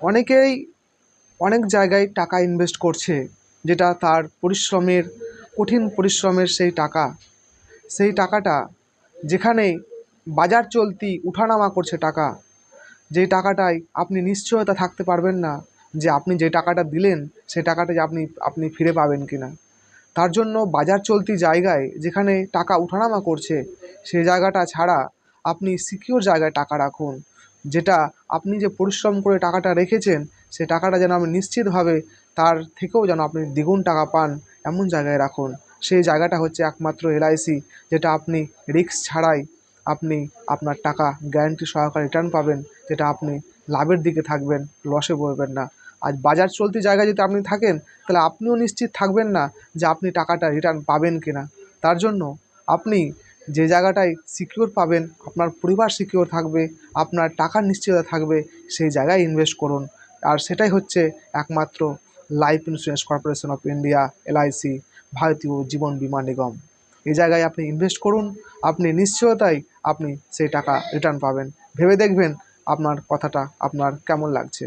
অনেকেই অনেক জায়গায় টাকা ইনভেস্ট করছে, যেটা তার পরিশ্রমের, কঠিন পরিশ্রমের সেই টাকা। সেই টাকাটা যেখানে বাজার চলতি উঠা নামা করছে টাকা, যেই টাকাটায় আপনি নিশ্চয়তা থাকতে পারবেন না যে আপনি যে টাকাটা দিলেন, সেই টাকাটা যে আপনি আপনি ফিরে পাবেন কি না তার জন্য বাজার চলতি জায়গায় যেখানে টাকা উঠা নামা করছে সেই জায়গাটা ছাড়া আপনি সিকিওর জায়গায় টাকা রাখুন। যেটা আপনি যে পরিশ্রম করে টাকাটা রেখেছেন, সে টাকাটা যেন আপনি নিশ্চিতভাবে তার থেকেও যেন আপনি দ্বিগুণ টাকা পান, এমন জায়গায় রাখুন। সেই জায়গাটা হচ্ছে একমাত্র এলআইসি যেটা আপনি রিস্ক ছাড়াই আপনি আপনার টাকা গ্যারান্টি সহকারে রিটার্ন পাবেন, যেটা আপনি লাভের দিকে থাকবেন, লসে পড়বেন না। আজ বাজার চলতি জায়গায় যদি আপনি থাকেন, তাহলে আপনিও নিশ্চিত থাকবেন না যে আপনি টাকাটা রিটার্ন পাবেন কি না তার জন্য আপনি যে জায়গাটায় সিকিওর পাবেন, আপনার পরিবার সিকিওর থাকবে, আপনার টাকার নিশ্চয়তা থাকবে, সেই জায়গায় ইনভেস্ট করুন। আর সেটাই হচ্ছে একমাত্র life insurance corporation of India LIC ভারতীয় জীবন বীমা নিগম। এই জায়গায় আপনি ইনভেস্ট করুন, আপনি নিশ্চয়তাই আপনি সেই টাকা রিটার্ন পাবেন। ভেবে দেখবেন আপনার কথাটা আপনার কেমন লাগছে।